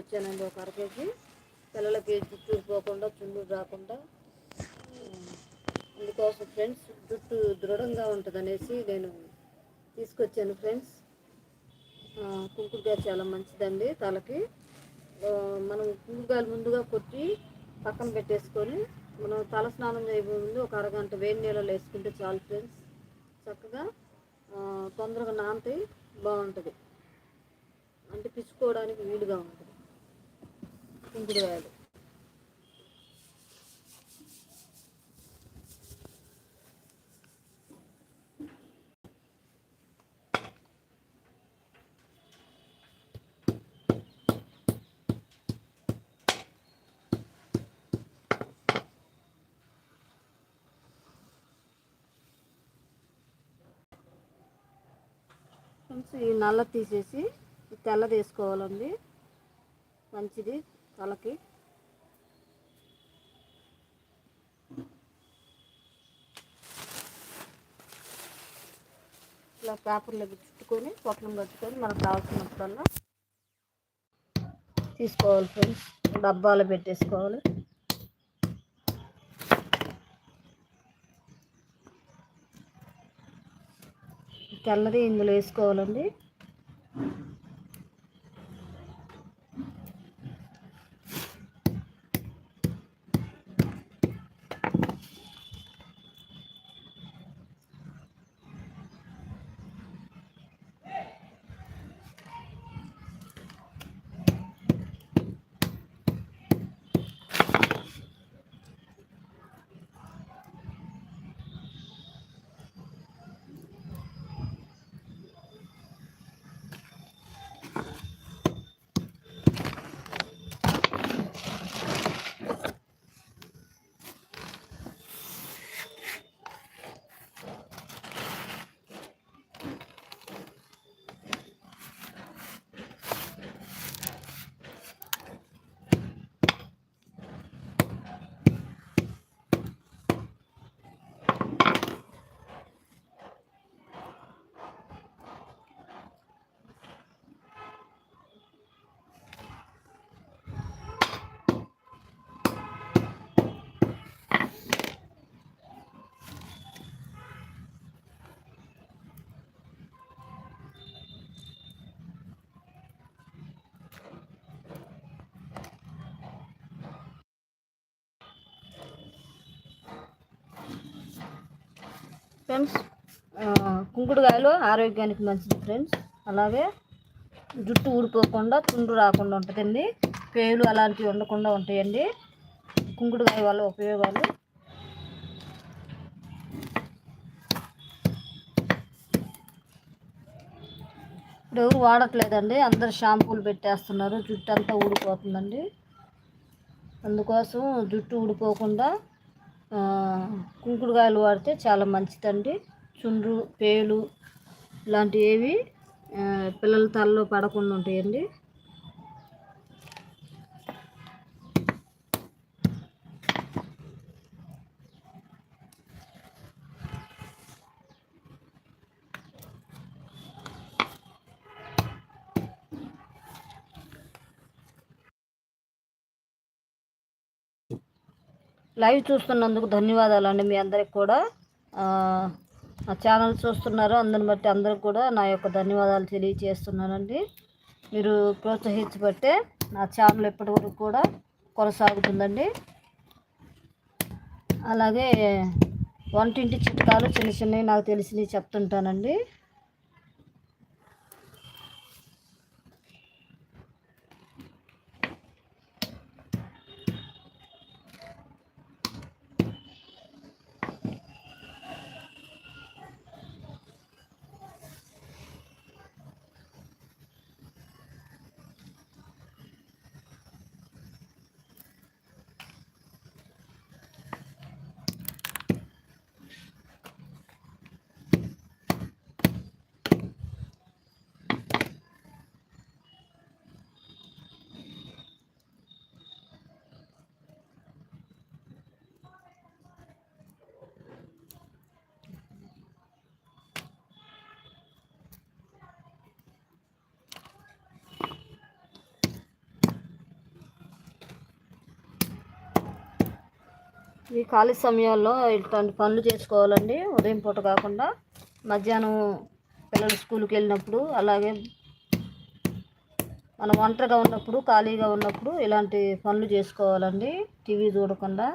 తీసుకొచ్చానండి ఒక అర కేజీ పిల్లలకి జుట్టు పోకుండా చుండు రాకుండా. అందుకోసం ఫ్రెండ్స్ జుట్టు దృఢంగా ఉంటుంది అనేసి నేను తీసుకొచ్చాను ఫ్రెండ్స్. కుంకుడుకాయ చాలా మంచిదండి తలకి. మనం కుంకుడుగాయలు ముందుగా కొట్టి పక్కన పెట్టేసుకొని మనం తల స్నానం చేయబోయే ముందు ఒక అరగంట వేడి నీళ్ళలో వేసుకుంటే చాలు ఫ్రెండ్స్. చక్కగా తొందరగా నానతాయి బాగుంటుంది. అంటే పిచ్చుకోవడానికి వీలుగా ఉంటుంది. కుంకుడుకాయలు ఫ్రెండ్స్ ఈ నల్ల తీసేసి తెల్ల తీసుకోవాలండి. మంచిది. తలకి. ఇలా పేపర్లో చుట్టుకొని పొట్లం కట్టుకొని మనకు కావాల్సినప్పుడల్లా తీసుకోవాలి ఫ్రెండ్స్. డబ్బాలో పెట్టేసుకోవాలి. తెల్లది ఇందులో వేసుకోవాలండి. ఫ్రెండ్స్ కుంకుడుకాయలు ఆరోగ్యానికి మంచిది ఫ్రెండ్స్. అలాగే జుట్టు ఊడిపోకుండా తుండు రాకుండా ఉంటుందండి. పేలు అలాంటివి ఉండకుండా ఉంటాయండి. కుంకుడుకాయ వల్ల ఉపయోగాలు. ఇప్పుడు ఎవరు వాడట్లేదండి. అందరు షాంపూలు పెట్టేస్తున్నారు. జుట్టు అంతా ఊడిపోతుందండి. అందుకోసం జుట్టు ఊడిపోకుండా కుంకుడుకాయలు వాడితే చాలా మంచిదండి. చుండ్రు పేలు ఇలాంటివి ఏవి పిల్లల తలలో పడకుండా ఉంటాయండి. లైవ్ చూస్తున్నందుకు ధన్యవాదాలండి మీ అందరికి కూడా. నా ఛానల్ చూస్తున్నారు అందరిని బట్టి అందరికి కూడా నా యొక్క ధన్యవాదాలు తెలియజేస్తున్నానండి. మీరు ప్రోత్సహించబట్టే నా ఛానల్ ఎప్పటి వరకు కూడా కొనసాగుతుందండి. అలాగే వంటింటి చిట్కాలు చిన్న చిన్నవి నాకు తెలిసినవి చెప్తుంటానండి. ఈ ఖాళీ సమయాల్లో ఇట్లాంటి పనులు చేసుకోవాలండి. ఉదయం పూట కాకుండా మధ్యాహ్నం పిల్లలు స్కూల్కి వెళ్ళినప్పుడు అలాగే మనం ఒంటరిగా ఉన్నప్పుడు ఖాళీగా ఉన్నప్పుడు ఇలాంటి పనులు చేసుకోవాలండి. టీవీ చూడకుండా.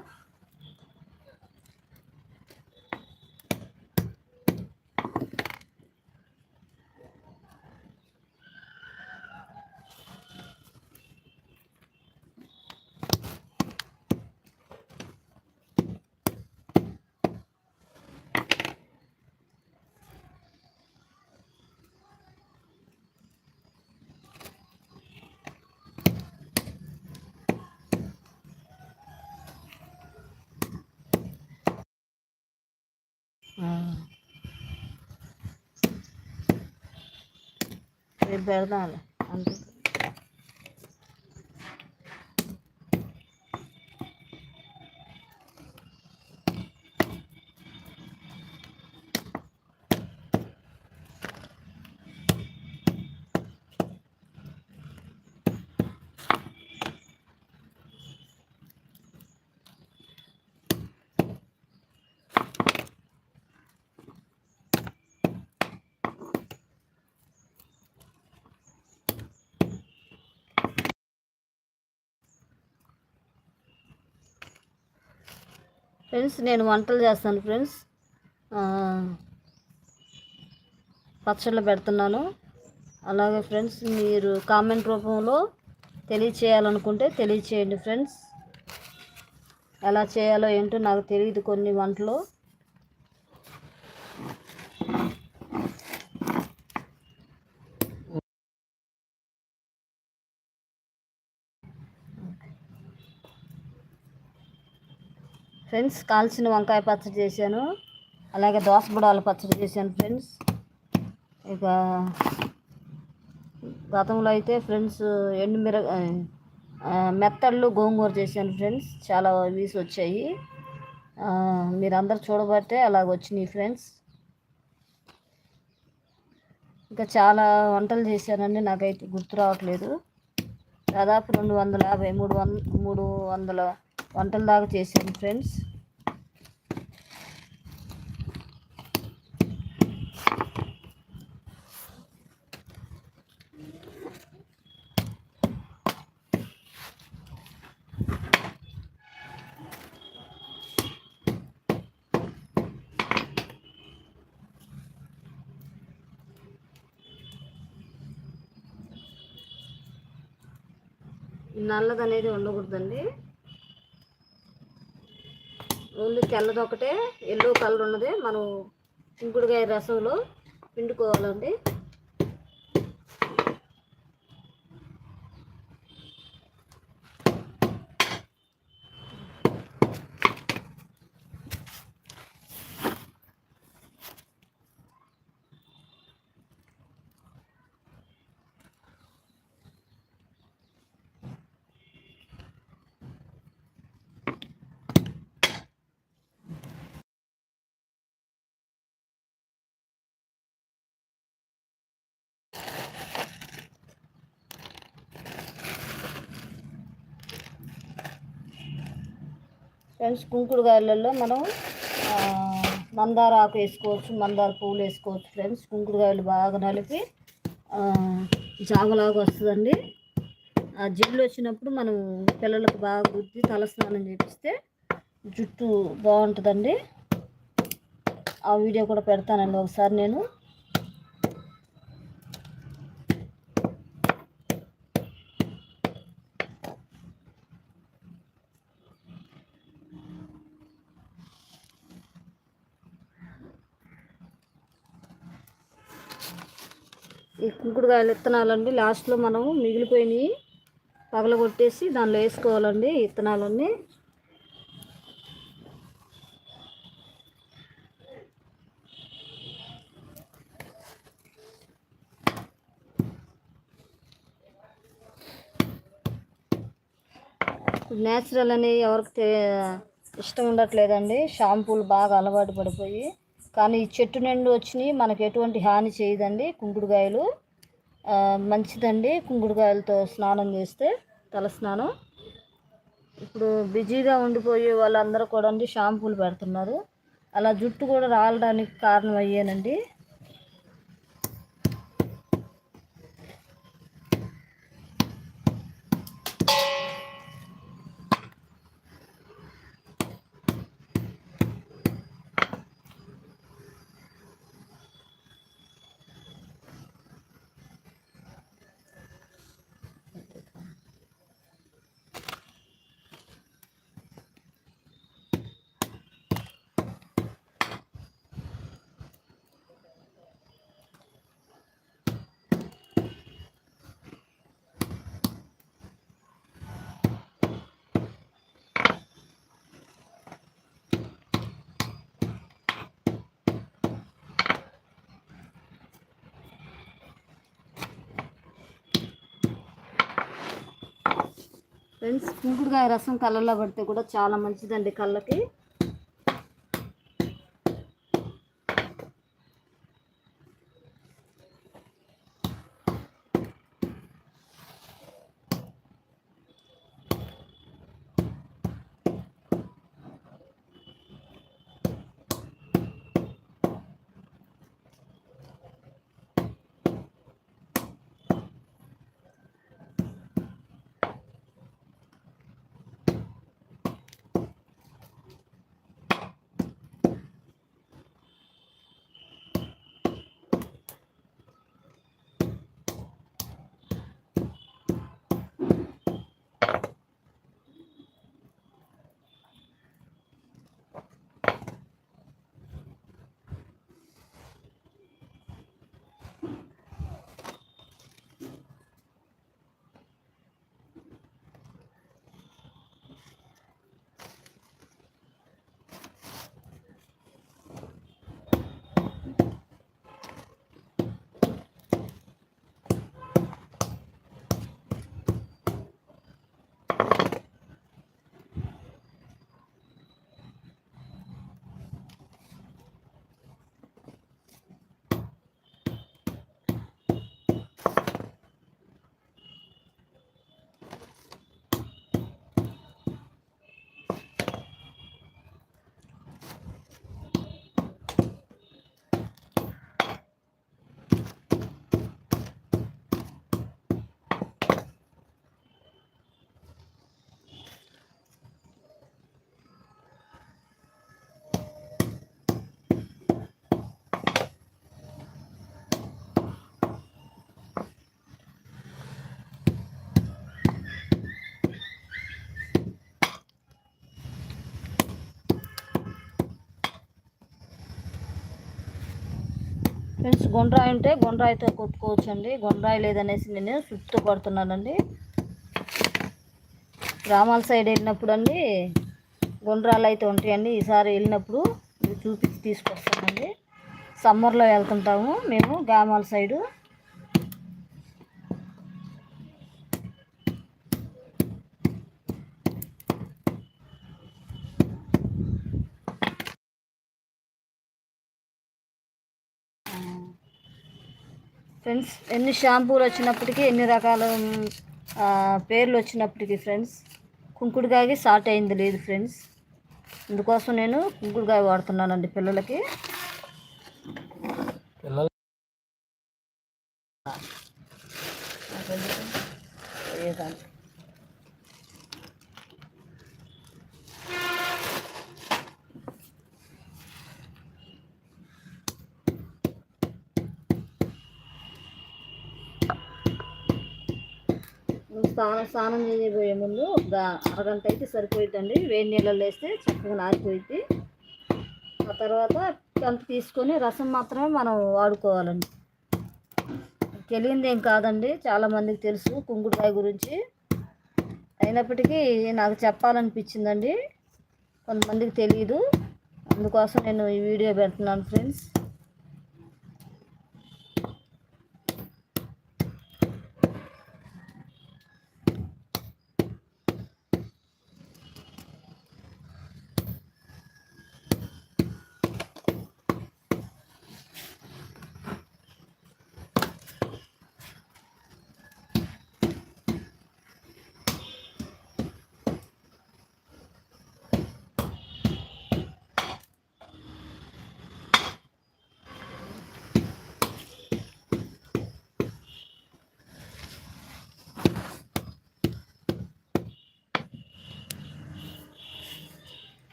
రేపు పెడదాంలే అంతే ఫ్రెండ్స్ నేను వంటలు చేస్తాను ఫ్రెండ్స్. పచ్చళ్ళు పెడుతున్నాను. అలాగే ఫ్రెండ్స్ మీరు కామెంట్ రూపంలో తెలియచేయాలనుకుంటే తెలియచేయండి ఫ్రెండ్స్. ఎలా చేయాలో ఏంటో నాకు తెలియదు కొన్ని వంటలు. ఫ్రెండ్స్ కాల్చిన వంకాయ పచ్చడి చేశాను. అలాగే దోసబుడాల పచ్చడి చేశాను ఫ్రెండ్స్. ఇక గతంలో అయితే ఫ్రెండ్స్ ఎండుమిర మెత్తళ్ళు గోంగూర చేశాను ఫ్రెండ్స్. చాలా వీస్ వచ్చాయి. మీరందరూ చూడబట్టే అలాగ వచ్చినాయి ఫ్రెండ్స్. ఇంకా చాలా వంటలు చేశానండి నాకైతే గుర్తు రావట్లేదు. దాదాపు రెండు వందల యాభై మూడు వంద మూడు వందల వంటల దాకా చేశాను ఫ్రెండ్స్. నల్లది అనేది ఉండకూడదండి. ఓన్లీ తెల్లది ఒకటే ఎల్లో కలర్ ఉన్నది మనం చింకుడుకాయ రసంలో పిండుకోవాలండి. ఫ్రెండ్స్ కుంకుడుగాయలలో మనం మందార ఆకు వేసుకోవచ్చు మందార పువ్వులు వేసుకోవచ్చు ఫ్రెండ్స్. కుంకుడుకాయలు బాగా నలిపి ఆ, జాగలాగా వస్తుందండి. ఆ జిల్లు వచ్చినప్పుడు మనం పిల్లలకు బాగా గుద్ది తలస్నానం చేపిస్తే జుట్టు బాగుంటుందండి. ఆ వీడియో కూడా పెడతానండి ఒకసారి నేను. ఈ కుంకుడుకాయలు విత్తనాలండి లాస్ట్లో మనము మిగిలిపోయినవి పగలగొట్టేసి దానిలో వేసుకోవాలండి విత్తనాలన్నీ. నేచురల్ అని ఎవరికి ఇష్టం ఉండట్లేదండి. షాంపూలు బాగా అలవాటు పడిపోయి కానీ ఈ చెట్టు నిండు వచ్చినాయి మనకు ఎటువంటి హాని చేయదండి. కుంకుడుకాయలు మంచిదండి. కుంకుడుకాయలతో స్నానం చేస్తే తల స్నానం ఇప్పుడు బిజీగా ఉండిపోయే వాళ్ళందరూ కూడా అండి షాంపూలు పెడుతున్నారు. అలా జుట్టు కూడా రాలడానికి కారణం అయ్యేనండి ఫ్రెండ్స్ కుంకుడుకాయ రసం కళ్ళల్లో పడితే కూడా చాలా మంచిదండి కళ్ళకి. ఫ్రెండ్స్ గుండ్రాయి ఉంటే గుండ్రాయితో కొట్టుకోవచ్చు అండి గుండ్రాయి లేదనేసి నేను సుత్తు కొడుతున్నానండి. గ్రామాల సైడ్ వెళ్ళినప్పుడు అండి గుండ్రాలు అయితే ఉంటాయండి. ఈసారి వెళ్ళినప్పుడు చూపించి తీసుకొస్తానండి. సమ్మర్లో వెళ్తుంటాము మేము గ్రామాల సైడు. ఫ్రెండ్స్ ఎన్ని షాంపూలు వచ్చినప్పటికీ ఎన్ని రకాల పేర్లు వచ్చినప్పటికీ ఫ్రెండ్స్ కుంకుడుకాయకి సాట్ అయింది లేదు ఫ్రెండ్స్. అందుకోసం నేను కుంకుడుకాయ వాడుతున్నానండి పిల్లలకి. పిల్లలు స్నానం స్నానం చేయబోయే ముందు ఒక అరగంట అయితే సరిపోయిద్దండి. వేడి నీళ్ళలో వేస్తే చక్కగా నారిపోయిద్ది. ఆ తర్వాత కంత తీసుకొని రసం మాత్రమే మనం వాడుకోవాలండి. తెలియంది ఏం కాదండి చాలామందికి తెలుసు కుంకుడుకాయ గురించి. అయినప్పటికీ నాకు చెప్పాలనిపించిందండి. కొంతమందికి తెలియదు అందుకోసం నేను ఈ వీడియో పెడుతున్నాను ఫ్రెండ్స్.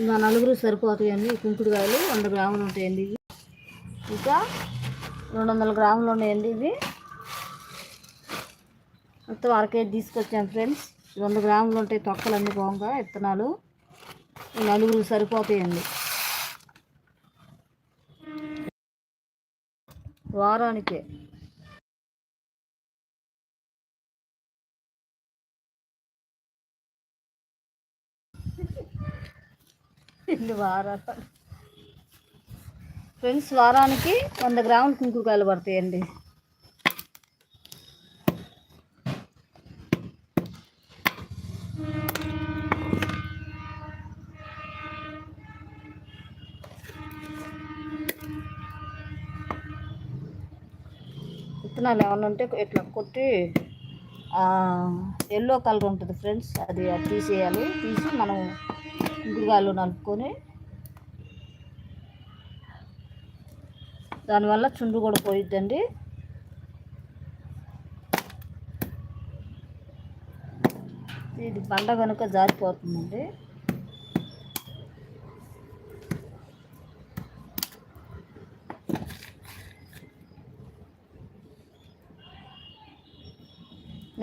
ఇంకా నలుగురు సరిపోతాయండి కుంకుడు కుంకుడుకాయలు వంద గ్రాములు ఉంటాయండి ఇవి. ఇంకా రెండు వందల గ్రాములు ఉన్నాయండి ఇవి. మొత్తం అర కేజీ తీసుకొచ్చాను ఫ్రెండ్స్. వంద గ్రాములు ఉంటాయి తొక్కలు అన్ని బాగుంగా విత్తనాలు నలుగురు సరిపోతాయండి. వారానికే. రెండు వారాలు. ఫ్రెండ్స్ వారానికి వంద గ్రాములు కుంకుడుకాయలు పడతాయండి. విత్తనాలు ఏమన్నా ఉంటే ఇట్లా కొట్టి ఎల్లో కలర్ ఉంటుంది ఫ్రెండ్స్ అది తీసేయాలి. తీసి మనం గురగాయలు నలుపుకొని. దానివల్ల చుండ్రు కూడా పోయిద్దండి. ఇది బండ కనుక జారిపోతుందండి.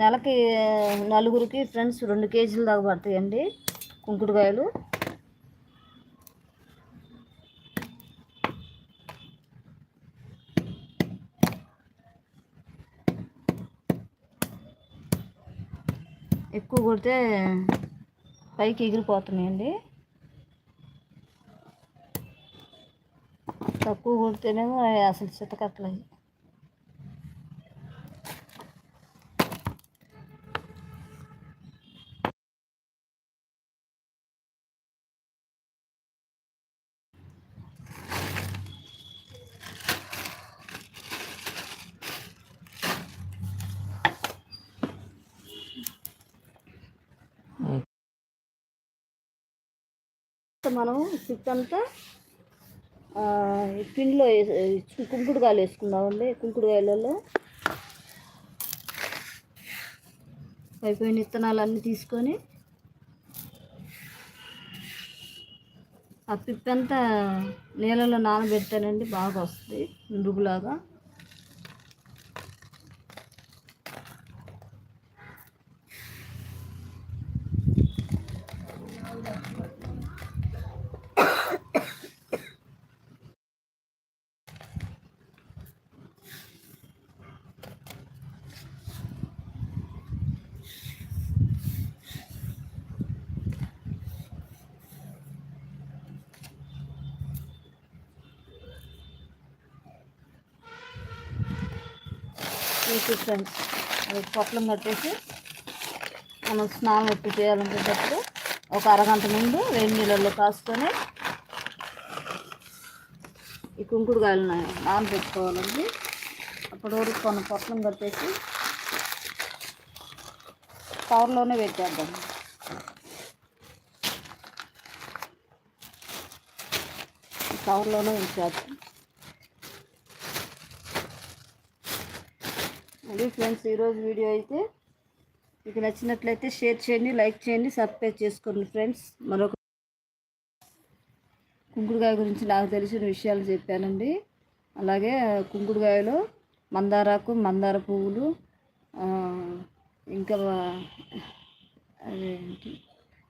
నెలకి నలుగురికి ఫ్రెండ్స్ రెండు కేజీలు దాకా పడతాయండి కుంకుడుకాయలు. ఎక్కువ కొడితే పైకి ఎగిరిపోతున్నాయండి. తక్కువ కొడితేనేమో అసలు చితకట్లేదు. మనం సిక్ అంతా పిండిలో కుంకుడుకాయలు వేసుకుందామండి. కుంకుడుకాయలలో అయిపోయిన విత్తనాలు అన్నీ తీసుకొని ఆ పిప్పంతా నీళ్ళలో నానబెట్టానండి బాగా వస్తుంది నురుగులాగా. పీసెస్ ఫ్రెండ్స్ అది పొట్లం కట్టేసి మనం స్నానం ఎప్పుడు చేయాలనుకునేటప్పుడు ఒక అరగంట ముందు వేడి నీళ్ళల్లో కాసుకొని ఈ కుంకుడుకాయలు నానబెట్టుకోవాలండి. అప్పటి వరకు కొన్ని పొట్లం కట్టేసి కవర్లోనే పెట్టేద్దాం. కవర్లోనే ఉంచేద్దాం. అది ఫ్రెండ్స్ ఈరోజు వీడియో అయితే మీకు నచ్చినట్లయితే షేర్ చేయండి లైక్ చేయండి సబ్స్క్రైబ్ చేసుకోండి ఫ్రెండ్స్. మరొక కుంకుడుకాయ గురించి నాకు తెలిసిన విషయాలు చెప్పానండి. అలాగే కుంకుడుకాయలో మందారాకు మందార పువ్వులు ఇంకా అదేంటి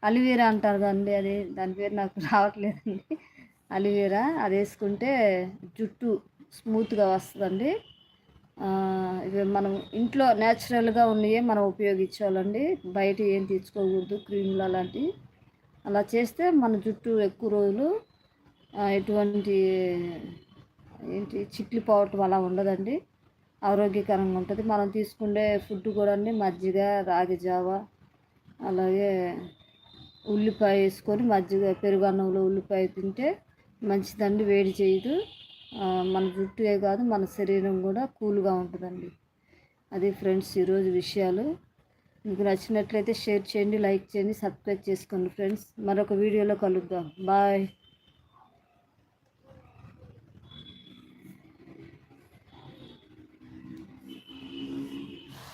అలివేరా అంటారు దాన్ని అది దాని పేరు నాకు రావట్లేదండి. అలివేరా అది వేసుకుంటే జుట్టు స్మూత్గా వస్తుందండి. మనం ఇంట్లో న్యాచురల్గా ఉన్నవే మనం ఉపయోగించాలండి. బయట ఏం తీసుకోకూడదు క్రీమ్లు అలాంటివి. అలా చేస్తే మన జుట్టు ఎక్కువ రోజులు ఎటువంటి ఏంటి చిట్లు పోవటం అలా ఉండదండి. ఆరోగ్యకరంగా ఉంటుంది. మనం తీసుకునే ఫుడ్ కూడా అండి మజ్జిగ రాగి జావ అలాగే ఉల్లిపాయ వేసుకొని మజ్జిగ పెరుగు అన్నంలో ఉల్లిపాయ తింటే మంచిదండి వేడి చేయదు. మన జుట్టే కాదు మన శరీరం కూడా కూల్గా ఉంటుందండి. అది ఫ్రెండ్స్ ఈరోజు విషయాలు. మీకు నచ్చినట్లయితే షేర్ చేయండి లైక్ చేయండి సబ్స్క్రైబ్ చేసుకోండి ఫ్రెండ్స్. మరొక వీడియోలో కలుద్దాం. బాయ్.